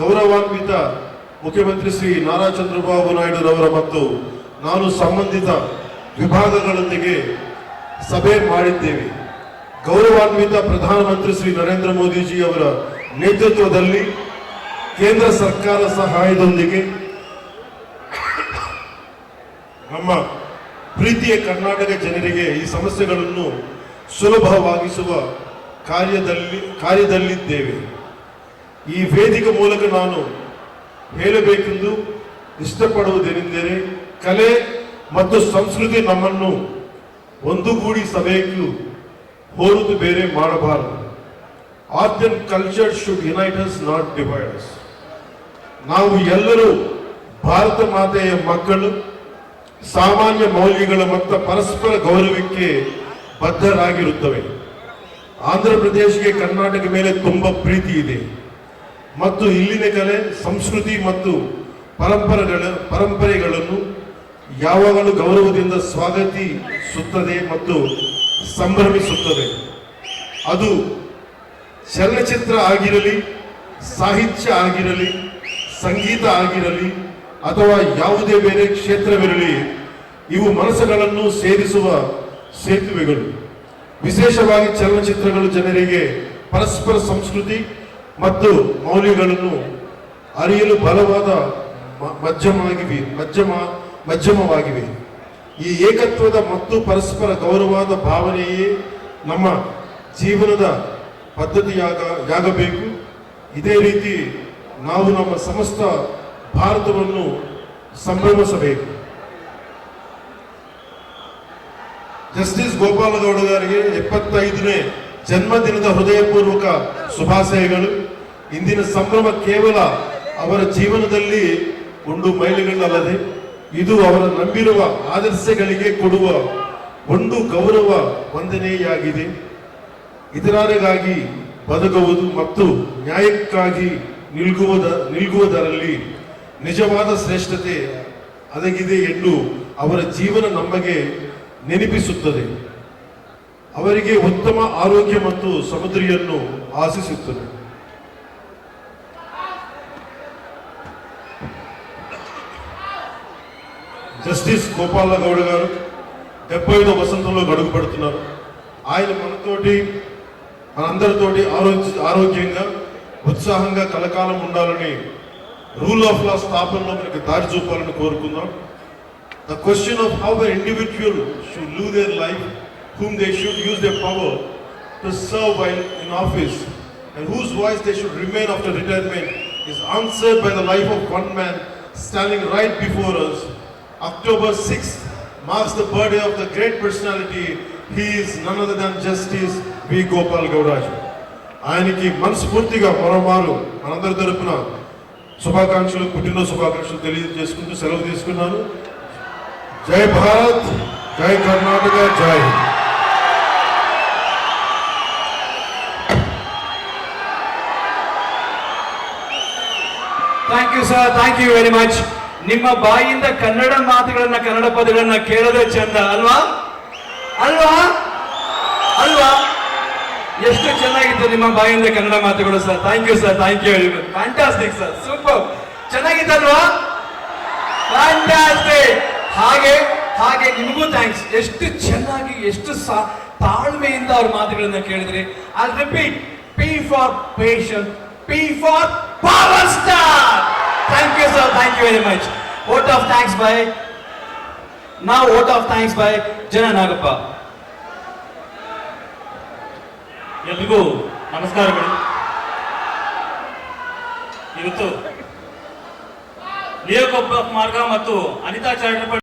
ಗೌರವಾನ್ವಿತ ಮುಖ್ಯಮಂತ್ರಿ ಶ್ರೀ ನಾರಾ ಚಂದ್ರಬಾಬು ನಾಯ್ಡುರವರ ಮತ್ತು ನಾನು ಸಂಬಂಧಿತ ವಿಭಾಗಗಳೊಂದಿಗೆ ಸಭೆ ಮಾಡಿದ್ದೇವೆ. ಗೌರವಾನ್ವಿತ ಪ್ರಧಾನಮಂತ್ರಿ ಶ್ರೀ ನರೇಂದ್ರ ಮೋದಿಜಿ ಅವರ ನೇತೃತ್ವದಲ್ಲಿ ಕೇಂದ್ರ ಸರ್ಕಾರ ಸಹಾಯದೊಂದಿಗೆ ನಮ್ಮ ಪ್ರೀತಿಯ ಕರ್ನಾಟಕ ಜನರಿಗೆ ಈ ಸಮಸ್ಯೆಗಳನ್ನು ಸುಲಭವಾಗಿಸುವ ಕಾರ್ಯದಲ್ಲಿ ಕಾರ್ಯದಲ್ಲಿದ್ದೇವೆ. ಈ ವೇದಿಕೆ ಮೂಲಕ ನಾನು ಹೇಳಬೇಕೆಂದು ಇಷ್ಟಪಡುವುದೇನೆಂದರೆ ಕಲೆ ಮತ್ತು ಸಂಸ್ಕೃತಿ ನಮ್ಮನ್ನು ಒಂದುಗೂಡಿ ಸಭೆಯು ಹೋರುದು ಬೇರೆ ಮಾಡಬಾರದು. Art culture should unite us not divide us ನಾವು ಎಲ್ಲರೂ ಭಾರತ ಮಾತೆಯ ಮಕ್ಕಳು, ಸಾಮಾನ್ಯ ಮೌಲ್ಯಗಳ ಮತ್ತು ಪರಸ್ಪರ ಗೌರವಕ್ಕೆ ಬದ್ಧರಾಗಿರುತ್ತವೆ. ಆಂಧ್ರ ಪ್ರದೇಶಕ್ಕೆ ಕರ್ನಾಟಕ ಮೇಲೆ ತುಂಬಾ ಪ್ರೀತಿ ಇದೆ. ಮತ್ತು ಇಲ್ಲಿನ ಕಲೆ, ಸಂಸ್ಕೃತಿ ಮತ್ತು ಪರಂಪರೆಗಳ, ಪರಂಪರೆಗಳನ್ನು ಯಾವಾಗಲೂ ಗೌರವದಿಂದ ಸ್ವಾಗತಿಸುತ್ತದೆ ಮತ್ತು ಸಂಭ್ರಮಿಸುತ್ತದೆ. ಅದು ಚಲನಚಿತ್ರ ಆಗಿರಲಿ, ಸಾಹಿತ್ಯ ಆಗಿರಲಿ, ಸಂಗೀತ ಆಗಿರಲಿ, ಅಥವಾ ಯಾವುದೇ ಬೇರೆ ಕ್ಷೇತ್ರವಿರಲಿ, ಇವು ಮನಸ್ಸುಗಳನ್ನು ಸೇರಿಸುವ ಸೇತುವೆಗಳು. ವಿಶೇಷವಾಗಿ ಚಲನಚಿತ್ರಗಳು ಜನರಿಗೆ ಪರಸ್ಪರ ಸಂಸ್ಕೃತಿ ಮತ್ತು ಮೌಲ್ಯಗಳನ್ನು ಅರಿಯಲು ಬಲವಾದ ಮ- ಮಧ್ಯಮವಾಗಿವೆ, ಮಧ್ಯಮ, ಮಧ್ಯಮವಾಗಿವೆ. ಈ ಏಕತ್ವದ ಮತ್ತು ಪರಸ್ಪರ ಗೌರವದ ಭಾವನೆಯೇ ನಮ್ಮ ಜೀವನದ ಪದ್ಧತಿಯಾಗ, ಯಾಗಬೇಕು. ಇದೇ ರೀತಿ ನಾವು ನಮ್ಮ ಸಮಸ್ತ ಭಾರತವನ್ನು ಸಂಭ್ರಮಿಸಬೇಕು. ಜಸ್ಟಿಸ್ ಗೋಪಾಲಗೌಡ ಅವರಿಗೆ ಎಪ್ಪತ್ತೈದನೇ ಜನ್ಮದಿನದ ಹೃದಯಪೂರ್ವಕ ಶುಭಾಶಯಗಳು. ಇಂದಿನ ಸಂಭ್ರಮ ಕೇವಲ ಅವರ ಜೀವನದಲ್ಲಿ ಒಂದು ಮೈಲಿಗಳಲ್ಲದೆ ಇದು ಅವರ ನಂಬಿರುವ ಆದರ್ಶಗಳಿಗೆ ಕೊಡುವ ಒಂದು ಗೌರವ ವಂದನೆಯಾಗಿದೆ. ಇತರರಿಗಾಗಿ ಬದುಕುವುದು ಮತ್ತು ನ್ಯಾಯಕ್ಕಾಗಿ ನಿಲ್ಗುವುದ, ನಿಲ್ಗುವುದರಲ್ಲಿ ನಿಜವಾದ ಶ್ರೇಷ್ಠತೆ ಅದಗಿದೆ ಎಂದು ಅವರ ಜೀವನ ನಮಗೆ ನೆನಪಿಸುತ್ತದೆ. ಅವರಿಗೆ ಉತ್ತಮ ಆರೋಗ್ಯ ಮತ್ತು ಸಮುದ್ರಿಯನ್ನು ಆಶಿಸುತ್ತದೆ. జస్టిస్ గోపాల గౌడ్ గారు డెబ్బై ఐదో వసంతంలో గడుగు పెడుతున్నారు. ఆయన మనతోటి మనందరితోటి ఆరోగ్య ఆరోగ్యంగా ఉత్సాహంగా కలకాలం ఉండాలని రూల్ ఆఫ్ లా స్థాపనలో మనకి దారి చూపాలని కోరుకుందాం. The question of how the individual should live their life whom they should use their power to serve by in office and whose voice they should remain after retirement is answered by the life of one man standing right before us October 6th marks the birthday of the great personality. He is none other than Justice V. Gopal Gauraju. ఆయనకి మనస్ఫూర్తిగా మరోమారు మనందరి తరపున శుభాకాంక్షలు పుట్టినరోజు శుభాకాంక్షలు తెలియజేసుకుంటూ సెలవు తీసుకున్నాను జై భారత్ జై కర్ణాటక జై Hind Thank you, sir. Thank you very much. ನಿಮ್ಮ ಬಾಯಿಂದ ಕನ್ನಡ ಮಾತುಗಳನ್ನ, ಕನ್ನಡ ಪದಗಳನ್ನ ಕೇಳೋದೇ ಚಂದ, ಅಲ್ವಾ? ಅಲ್ವಾ? ಅಲ್ವಾ? ಎಷ್ಟು ಚೆನ್ನಾಗಿತ್ತು ನಿಮ್ಮ ಬಾಯಿಂದ ಕನ್ನಡ ಮಾತುಗಳು sir thank you sir thank you fantastic sir super ಚೆನ್ನಾಗಿತ್ತಲ್ವಾ? Fantastic ಹಾಗೆ ಹಾಗೆ ನಿಮಗೂ ಥ್ಯಾಂಕ್ಸ್ ಎಷ್ಟು ಚೆನ್ನಾಗಿ, ಎಷ್ಟು ತಾಳ್ಮೆಯಿಂದ ಅವ್ರ ಮಾತುಗಳನ್ನ ಕೇಳಿದ್ರಿ. I repeat P for patience P for power star thank you sir thank you very much vote of thanks by ನಾವು ವೋಟ್ ಆಫ್ ಥ್ಯಾಂಕ್ಸ್ ಬೈ ಜನ ನಾಗಪ್ಪ ಎಲ್ರಿಗೂ ನಮಸ್ಕಾರಗಳು. ಇವತ್ತು ಲಿಯೋಕೊಪ್ಪ ಮಾರ್ಗ ಮತ್ತು ಅನಿತಾ ಚಾರಿಟಬಲ್